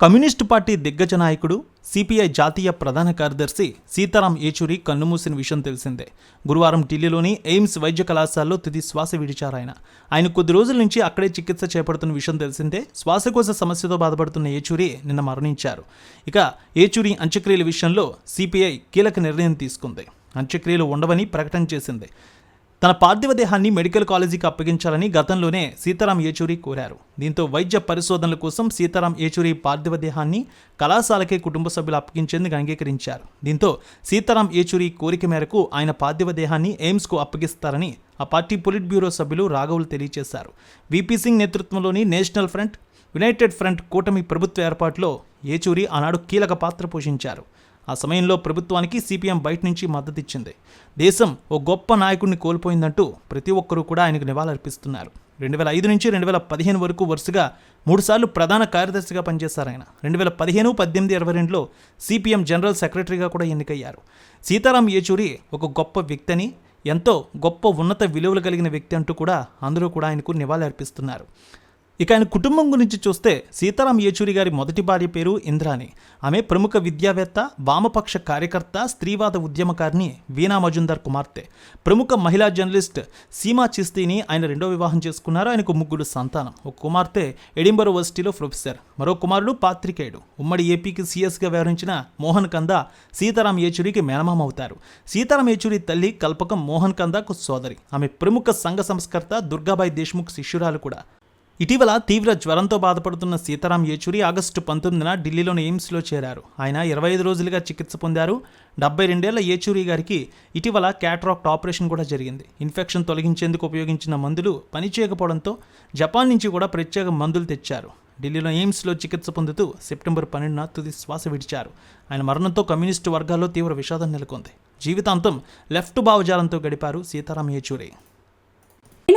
Communist party దిగ్గజ నాయకుడు CPI జాతీయ ప్రధాన కార్యదర్శి సీతారాం ఏచూరి కన్నుమూసిన విషయం తెలిసిందే. గురువారం ఢిల్లీలోని ఎయిమ్స్ వైద్య కళాశాలలో తుది శ్వాస విడిచారు ఆయన ఆయన కొద్ది రోజుల నుంచి అక్కడే చికిత్స చేపడుతున్న విషయం తెలిసిందే. శ్వాసకోశ సమస్యతో బాధపడుతున్న ఏచూరి నిన్న మరణించారు. ఇక ఏచూరి అంత్యక్రియల విషయంలో సిపిఐ కీలక నిర్ణయం తీసుకుంది. అంత్యక్రియలు ఉండవని ప్రకటన చేసింది. తన పార్థివ దేహాన్ని మెడికల్ కాలేజీకి అప్పగించాలని గతంలోనే సీతారాం ఏచూరి కోరారు. దీంతో వైద్య పరిశోధనల కోసం సీతారాం ఏచూరి పార్థివ దేహాన్ని కళాశాలకే కుటుంబ సభ్యులు అప్పగించేందుకు అంగీకరించారు. దీంతో సీతారాం ఏచూరి కోరిక మేరకు ఆయన పార్థివ దేహాన్ని ఎయిమ్స్కు అప్పగిస్తారని ఆ పార్టీ పొలిట్ బ్యూరో సభ్యులు రాఘవులు తెలియజేశారు. వీపీ సింగ్ నేతృత్వంలోని నేషనల్ ఫ్రంట్ యునైటెడ్ ఫ్రంట్ కూటమి ప్రభుత్వ ఏర్పాటులో ఏచూరి ఆనాడు కీలక పాత్ర పోషించారు. ఆ సమయంలో ప్రభుత్వానికి సిపిఎం బయట నుంచి మద్దతిచ్చింది. దేశం ఓ గొప్ప నాయకుడిని కోల్పోయిందంటూ ప్రతి ఒక్కరూ కూడా ఆయనకు నివాళులర్పిస్తున్నారు. రెండు వేల ఐదు నుంచి రెండు వేల పదిహేను వరకు వరుసగా మూడుసార్లు ప్రధాన కార్యదర్శిగా పనిచేశారు ఆయన. రెండు వేల పదిహేను పద్దెనిమిది ఇరవై రెండులో సిపిఎం జనరల్ సెక్రటరీగా కూడా ఎన్నికయ్యారు. సీతారాం ఏచూరి ఒక గొప్ప వ్యక్తి అని ఎంతో గొప్ప ఉన్నత విలువలు కలిగిన వ్యక్తి అంటూ కూడా అందరూ కూడా ఆయనకు నివాళులర్పిస్తున్నారు. ఇక ఆయన కుటుంబం గురించి చూస్తే సీతారాం యేచూరి గారి మొదటి భార్య పేరు ఇంద్రాణి. ఆమె ప్రముఖ విద్యావేత్త వామపక్ష కార్యకర్త స్త్రీవాద ఉద్యమకారిణి వీణా మజుందార్ కుమార్తె. ప్రముఖ మహిళా జర్నలిస్ట్ సీమా చిస్తీని ఆయన రెండో వివాహం చేసుకున్నారు. ఆయనకు ముగ్గురు సంతానం. ఒక కుమార్తె ఎడింబరో యూనివర్సిటీలో ప్రొఫెసర్. మరో కుమారుడు పాత్రికేయుడు. ఉమ్మడి ఏపీకి సీఎస్గా వ్యవహరించిన మోహన్ కంద సీతారాం యేచూరికి మేనమామ అవుతారు సీతారాం యేచూరి తల్లి కల్పకం మోహన్ కందకు సోదరి. ఆమె ప్రముఖ సంఘ సంస్కర్త దుర్గాబాయి దేశ్ముఖ్ శిష్యురాలు కూడా. ఇటీవల తీవ్ర జ్వరంతో బాధపడుతున్న సీతారాం యేచూరి ఆగస్టు పంతొమ్మిదిన ఢిల్లీలోని ఎయిమ్స్లో చేరారు. ఆయన ఇరవై ఐదు రోజులుగా చికిత్స పొందారు. డెబ్బై రెండేళ్ళ యేచూరి గారికి ఇటీవల క్యాట్రాక్ట్ ఆపరేషన్ కూడా జరిగింది. ఇన్ఫెక్షన్ తొలగించేందుకు ఉపయోగించిన మందులు పనిచేయకపోవడంతో జపాన్ నుంచి కూడా ప్రత్యేక మందులు తెచ్చారు. ఢిల్లీలో ఎయిమ్స్లో చికిత్స పొందుతూ సెప్టెంబర్ పన్నెండున తుది శ్వాస విడిచారు. ఆయన మరణంతో కమ్యూనిస్టు వర్గాల్లో తీవ్ర విషాదం నెలకొంది. జీవితాంతం లెఫ్ట్ భావజాలంతో గడిపారు సీతారాం యేచూరి.